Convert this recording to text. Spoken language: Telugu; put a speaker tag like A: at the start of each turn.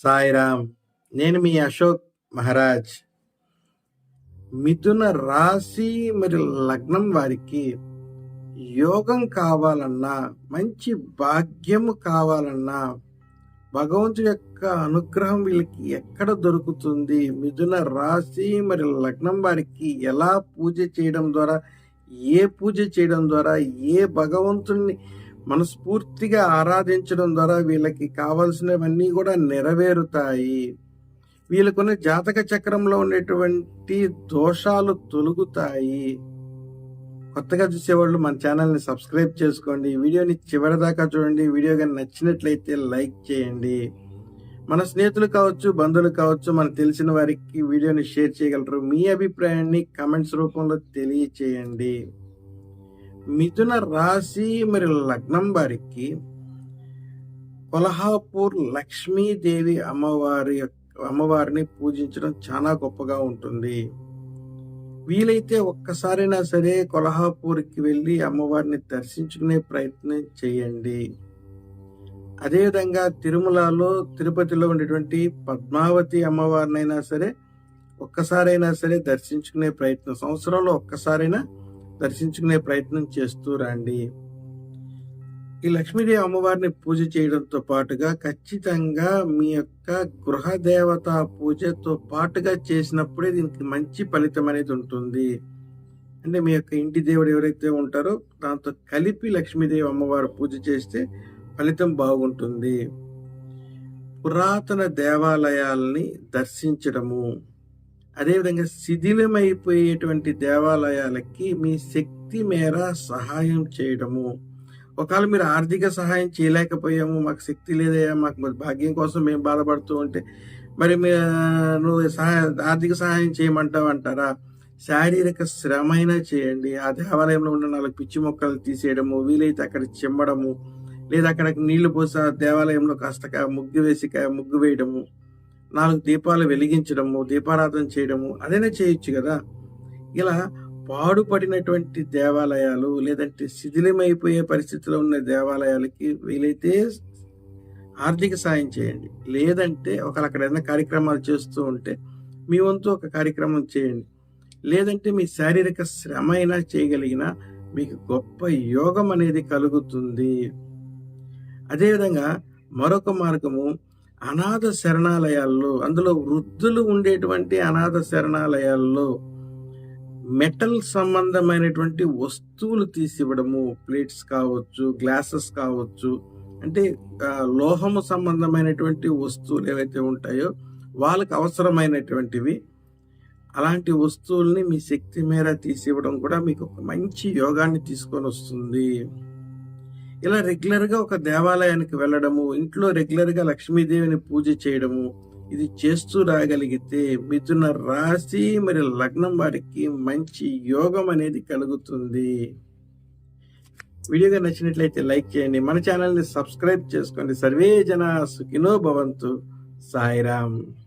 A: సాయిరామ్ నేను మీ అశోక్ మహారాజ్. మిథున రాశి మరియు లగ్నం వారికి యోగం కావాలన్నా మంచి భాగ్యము కావాలన్నా భగవంతుడి యొక్క అనుగ్రహం వీళ్ళకి ఎక్కడ దొరుకుతుంది? మిథున రాశి మరియు లగ్నం వారికి ఎలా పూజ చేయడం ద్వారా ఏ పూజ చేయడం ద్వారా ఏ భగవంతుణ్ణి మనస్ఫూర్తిగా ఆరాధించడం ద్వారా వీళ్ళకి కావాల్సినవన్నీ కూడా నెరవేరుతాయి. వీళ్ళకున్న జాతక చక్రంలో ఉండేటువంటి దోషాలు తొలుగుతాయి. కొత్తగా చూసేవాళ్ళు మన ఛానల్ని సబ్స్క్రైబ్ చేసుకోండి. వీడియోని చివరిదాకా చూడండి. వీడియో కానీ నచ్చినట్లయితే లైక్ చేయండి. మన స్నేహితులు కావచ్చు బంధువులు కావచ్చు మనకు తెలిసిన వారికి వీడియోని షేర్ చేయగలరు. మీ అభిప్రాయాన్ని కమెంట్స్ రూపంలో తెలియచేయండి. మిథున రాశి మరి లగ్నం వారికి కొల్హాపూర్ లక్ష్మీదేవి అమ్మవారి యొక్క అమ్మవారిని పూజించడం చాలా గొప్పగా ఉంటుంది. వీలైతే ఒక్కసారైనా సరే కొల్హాపూర్కి వెళ్ళి అమ్మవారిని దర్శించుకునే ప్రయత్నం చేయండి. అదేవిధంగా తిరుమలలో తిరుపతిలో ఉండేటువంటి పద్మావతి అమ్మవారినైనా సరే ఒక్కసారైనా సరే దర్శించుకునే ప్రయత్నం సంవత్సరంలో ఒక్కసారైనా దర్శించుకునే ప్రయత్నం చేస్తూ రండి. ఈ లక్ష్మీదేవి అమ్మవారిని పూజ చేయడంతో పాటుగా ఖచ్చితంగా మీ యొక్క గృహ దేవత పూజతో పాటుగా చేసినప్పుడే దీనికి మంచి ఫలితం అనేది ఉంటుంది. అంటే మీ యొక్క ఇంటి దేవుడు ఎవరైతే ఉంటారో దాంతో కలిపి లక్ష్మీదేవి అమ్మవారు పూజ చేస్తే ఫలితం బాగుంటుంది. పురాతన దేవాలయాల్ని దర్శించడము. అదేవిధంగా శిథిలమైపోయేటువంటి దేవాలయాలకి మీ శక్తి మేర సహాయం చేయడము. ఒకవేళ మీరు ఆర్థిక సహాయం చేయలేకపోయాము మాకు శక్తి లేదయా మాకు మరి భాగ్యం కోసం మేము బాధపడుతూ ఉంటే మరి నువ్వు సహాయ ఆర్థిక సహాయం చేయమంటావు అంటారా? శారీరక శ్రమ అయినా చేయండి. ఆ దేవాలయంలో ఉన్న నాలుగు పిచ్చి మొక్కలు తీసేయడము వీలైతే అక్కడ చిమ్మడము. లేదా అక్కడికి నీళ్ళు పోసి దేవాలయంలో కాస్త ముగ్గు వేసి ముగ్గు వేయడము నాలుగు దీపాలు వెలిగించడము దీపారాధన చేయడము అదైనా చేయొచ్చు కదా. ఇలా పాడుపడినటువంటి దేవాలయాలు లేదంటే శిథిలమైపోయే పరిస్థితిలో ఉన్న దేవాలయాలకి వీలైతే ఆర్థిక సాయం చేయండి. లేదంటే ఒకవేళ అక్కడ ఏదైనా కార్యక్రమాలు చేస్తూ ఉంటే మీ వంతు ఒక కార్యక్రమం చేయండి. లేదంటే మీ శారీరక శ్రమ అయినా చేయగలిగిన మీకు గొప్ప యోగం అనేది కలుగుతుంది. అదేవిధంగా మరొక మార్గము అనాథ శరణాలయాల్లో అందులో వృద్ధులు ఉండేటువంటి అనాథ శరణాలయాల్లో మెటల్ సంబంధమైనటువంటి వస్తువులు తీసివ్వడము ప్లేట్స్ కావచ్చు గ్లాసెస్ కావచ్చు అంటే లోహము సంబంధమైనటువంటి వస్తువులు ఏవైతే ఉంటాయో వాళ్ళకి అవసరమైనటువంటివి అలాంటి వస్తువుల్ని మీ శక్తి మేర తీసివ్వడం కూడా మీకు ఒక మంచి యోగాన్ని తీసుకొని వస్తుంది ఇలా రెగ్యులర్గా ఒక దేవాలయానికి వెళ్ళడము ఇంట్లో రెగ్యులర్గా లక్ష్మీదేవిని పూజ చేయడము ఇది చేస్తూ రాగలిగితే మిథున రాశి మరి లగ్నం వారికి మంచి యోగం అనేది కలుగుతుంది. వీడియోగా నచ్చినట్లయితే లైక్ చేయండి మన ఛానల్ని సబ్స్క్రైబ్ చేసుకోండి. సర్వే జన సుఖినో భవంతు. సాయిరామ్.